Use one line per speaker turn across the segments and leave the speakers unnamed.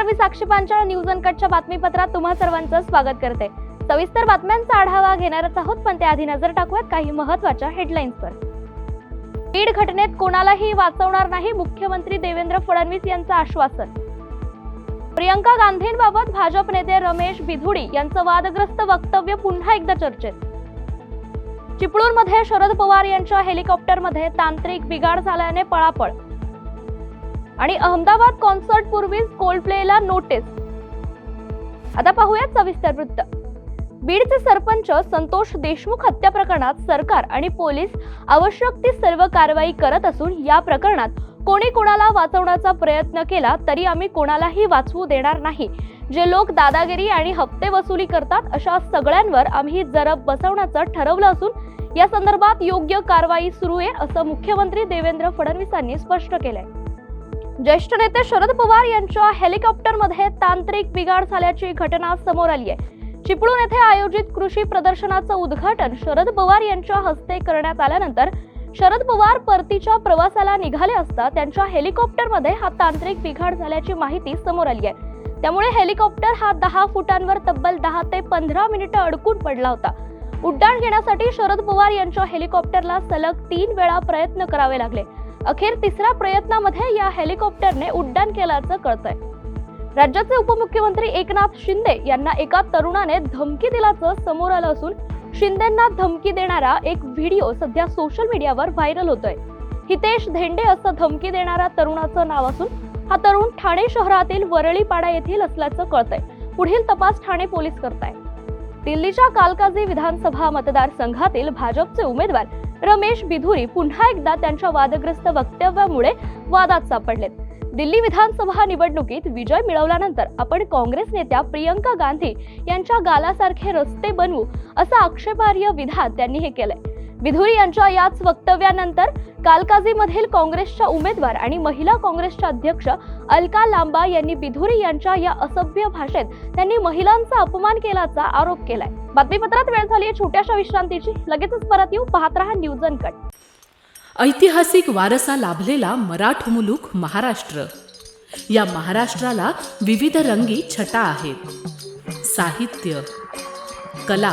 नमस्कार मी साक्षी पांचाळ न्यूज अनकटच्या बातमीपत्रात तुम्हा सर्वांचं स्वागत करते सविस्तर बातम्यांचा आढावा घेणारच आहोत पण त्याआधी नजर टाकूयात काही महत्वाच्या हेडलाईन्सवर बीड घटनेत कोणालाही वाचवणार नाही मुख्यमंत्री देवेंद्र फडणवीस यांचं आश्वासन प्रियंका गांधींबाबत भाजप नेते रमेश बिधुडी यांचं वादग्रस्त वक्तव्य पुन्हा एकदा चर्चेत चिपळूणमध्ये शरद पवार यांच्या हेलिकॉप्टरमध्ये तांत्रिक बिघाड झाल्याने पळापळ आणि अहमदाबाद कॉन्सर्ट पूर्वीच कोल्ड प्लेला नोटीस आता पाहूयात सविस्तर वृत्त बीडचे सरपंच संतोष देशमुख हत्या प्रकरणात सरकार आणि पोलीस आवश्यक ती सर्व कारवाई करत असून या प्रकरणात कोणी कोणाला वाचवण्याचा प्रयत्न केला तरी आम्ही कोणालाही वाचवू देणार नाही जे लोक दादागिरी आणि हप्ते वसुली करतात अशा सगळ्यांवर आम्ही जरब बसवण्याचं ठरवलं असून या संदर्भात योग्य कारवाई सुरू आहे असं मुख्यमंत्री देवेंद्र फडणवीसांनी स्पष्ट केलंय ज्येष्ठ नेते शरद पवार यांच्या हेलिकॉप्टरमध्ये तांत्रिक बिघाड झाल्याची घटना समोर आली आहे चिपळूण येथे आयोजित कृषी प्रदर्शनाचं उद्घाटन शरद पवार यांच्या हस्ते करण्यात आल्यानंतर शरद पवार परतीच्या प्रवासाला निघाले असता त्यांच्या हेलिकॉप्टरमध्ये हा तांत्रिक बिघाड झाल्याची माहिती समोर आली आहे त्यामुळे हेलिकॉप्टर हा दहा फुटांवर तब्बल दहा ते पंधरा मिनिटं अडकून पडला होता उड्डाण घेण्यासाठी शरद पवार यांच्या हेलिकॉप्टरला सलग तीन वेळा प्रयत्न करावे लागले अखेर तिसऱ्या प्रयत्नामध्ये या हेलिकॉप्टरने उड्डाण केल्याचं कळतंय राज्याचे उपमुख्यमंत्री एकनाथ शिंदे यांना एका तरुणाने धमकी दिल्याचं समोर आलं असून शिंदेंना धमकी देणारा एक व्हिडिओ सध्या सोशल मीडियावर व्हायरल होतोय हितेश धेंडे असं धमकी देणारा तरुणाचं नाव असून हा तरुण ठाणे शहरातील वरळीपाडा येथील असल्याचं कळतंय पुढील तपास ठाणे पोलीस करत आहे दिल्लीच्या कालकाजी विधानसभा मतदारसंघातील भाजपचे उमेदवार रमेश बिधुरी पुन्हा एकदा त्यांच्या वादग्रस्त वक्तव्यामुळे वादात सापडलेत दिल्ली विधानसभा निवडणुकीत विजय मिळवल्यानंतर आपण काँग्रेस नेत्या प्रियंका गांधी यांच्या गालासारखे रस्ते बनवू असा आक्षेपार्ह विधान त्यांनी हे केलंय विधुरी यांच्या याच वक्तव्यानंतर कालकाजीमधील काँग्रेसच्या उमेदवार आणि महिला काँग्रेसच्या अध्यक्ष अलका लांबा यांनी बिधुरी यांच्या या असभ्य भाषेत त्यांनी महिलांचा अपमान केल्याचा आरोप केलाय बातमीपत्रात वेळ झाली छोट्याशा विश्रांतीची लगेचच परत येऊ पाहत राहा न्यूज कट
ऐतिहासिक वारसा लाभलेला मराठ मराठमुलूक महाराष्ट्र या महाराष्ट्राला विविध रंगी छटा आहेत साहित्य कला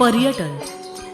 पर्यटन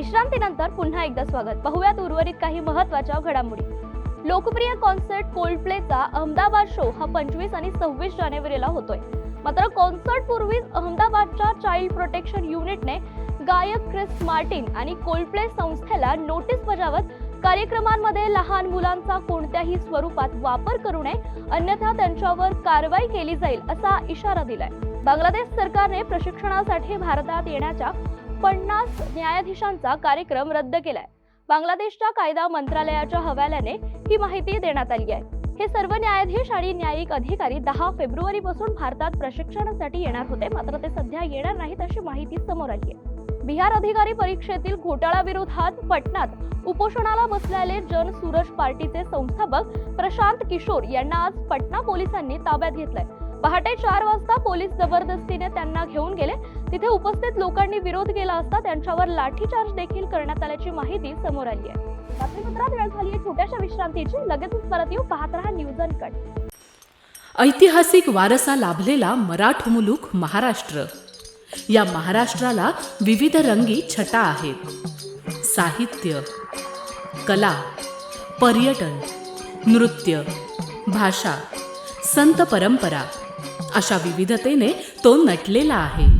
विश्रांतीनंतर पुन्हा एकदा स्वागत बहुव्यात उर्वरित काही महत्वाच्या घडामोडी लोकप्रिय कॉन्सर्ट कोल्ड प्लेचा अहमदाबाद शो हा पंचवीस आणि सव्वीस जानेवारीला होतोय मात्र कॉन्सर्ट पूर्वीच अहमदाबादच्या चाइल्ड प्रोटेक्शन युनिटने गायक क्रिस मार्टिन आणि कोल्डप्ले संस्थेला नोटीस बजावत कार्यक्रमांमध्ये लहान मुलांचा कोणत्याही स्वरूपात वापर करू नये अन्यथा त्यांच्यावर कारवाई केली जाईल असा इशारा दिलाय बांगलादेश सरकारने प्रशिक्षणासाठी भारतात येण्याच्या पन्नास न्यायाधीशांचा कार्यक्रम रद्द केलाय बांगलादेशच्या कायदा मंत्रालयाच्या हवाल्याने ही माहिती देण्यात आली आहे हे सर्व न्यायाधीश आणि न्यायिक अधिकारी दहा फेब्रुवारी पासून भारतात प्रशिक्षणासाठी येणार होते मात्र ते सध्या येणार नाहीत अशी माहिती समोर आली आहे बिहार अधिकारी परीक्षेतील घोटाळा विरोधात पटणात उपोषणाला बसलेले जन सूरज पार्टीचे संस्थापक प्रशांत किशोर यांना आज पटना पोलिसांनी ताब्यात घेतलंय पहाटे चार वाजता पोलीस जबरदस्तीने त्यांना घेऊन गेले तिथे उपस्थित लोकांनी विरोध केला असता त्यांच्यावर लाठीचार्ज देखील करण्यात आल्याची माहिती समोर आली आहे बातमीपत्रात वेळ झाली आहे छोट्याशा विश्रांतीची लगेचच परत येऊ पाहत राहा न्यूज अन कट
ऐतिहासिक वारसा लाभलेला मराठ मुलुख महाराष्ट्र या महाराष्ट्राला विविध रंगी छटा आहेत साहित्य कला पर्यटन नृत्य भाषा संत परंपरा अशा विविधतेने तो नटलेला आहे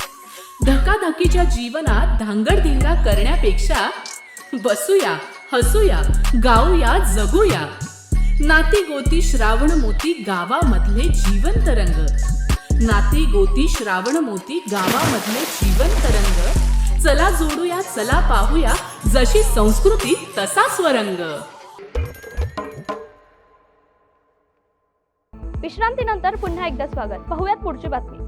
धकाधकीच्या जीवनात धांगडधिंगा करण्यापेक्षा बसूया हसूया गाऊया जगूया नाती गोती श्रावण मोती गावामधले जीवन तरंग नाती गोती श्रावण मोती गावामधले जीवन तरंग चला जोडूया चला पाहूया जशी संस्कृती तसा स्वरंग
विश्रांतीनंतर पुन्हा एकदा स्वागत पाहूयात पुढची बातमी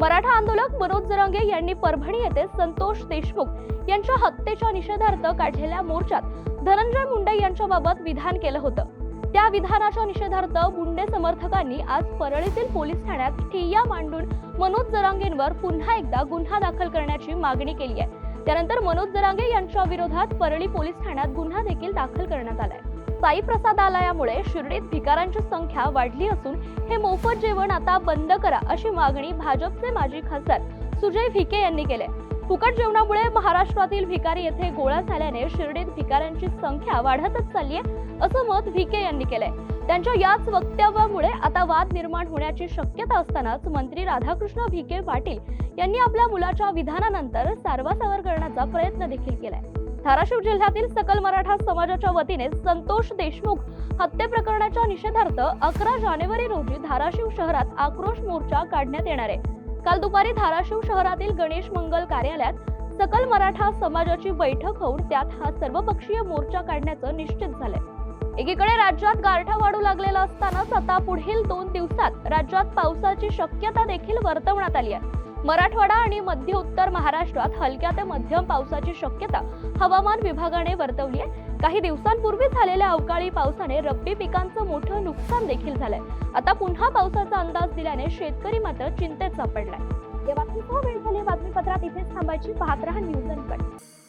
मराठा आंदोलक मनोज जरांगे यांनी परभणी येथे संतोष देशमुख यांच्या हत्येच्या निषेधार्थ काढलेल्या मोर्चात धनंजय मुंडे यांच्याबाबत विधान केलं होतं त्या विधानाच्या निषेधार्थ मुंडे समर्थकांनी आज परळीतील पोलीस ठाण्यात ठिय्या मांडून मनोज जरांगेंवर पुन्हा एकदा गुन्हा दाखल करण्याची मागणी केली आहे त्यानंतर मनोज जरांगे यांच्या विरोधात परळी पोलीस ठाण्यात गुन्हा देखील दाखल करण्यात आलाय साई प्रसादालयामुळे शिर्डीत भिकारांची संख्या वाढली असून हे मोफत जेवण आता बंद करा अशी मागणी भाजपचे माजी खासदार सुजय भिके यांनी केले फुकट जेवणामुळे महाराष्ट्रातील भिकारी येथे गोळा झाल्याने शिर्डीत भिकाऱ्यांची संख्या वाढतच चालली आहे असं मत भिके यांनी केलंय त्यांच्या याच वक्तव्यामुळे आता वाद निर्माण होण्याची शक्यता असतानाच मंत्री राधाकृष्ण भिके पाटील यांनी आपल्या मुलाच्या विधानानंतर सारवासावर करण्याचा प्रयत्न देखील केलाय धाराशिव जिल्ह्यातील सकल मराठा समाजाच्या वतीने संतोष देशमुख हत्या प्रकरणाच्या निषेधार्थ अकरा जानेवारी रोजी धाराशिव शहरात आक्रोश मोर्चा काढण्यात येणार आहे काल दुपारी धाराशिव शहरातील गणेश मंगल कार्यालयात सकल मराठा समाजाची बैठक होऊन त्यात हा सर्वपक्षीय मोर्चा काढण्याचं निश्चित झालंय एकीकडे राज्यात गारठा वाढू लागलेला असतानाच आता पुढील दोन दिवसात राज्यात पावसाची शक्यता देखील वर्तवण्यात आली आहे मराठवाडा आणि मध्य उत्तर महाराष्ट्रात हलक्या ते मध्यम पावसाची शक्यता हवामान विभागाने वर्तवली आहे काही दिवसांपूर्वी झालेल्या अवकाळी पावसाने रब्बी पिकांचं मोठं नुकसान देखील झालंय आता पुन्हा पावसाचा अंदाज दिल्याने शेतकरी मात्र चिंतेत सापडलाय या बातमीसह वेळ झाली बातमीपत्रात इथेच थांबायची पाहत राहा न्यूज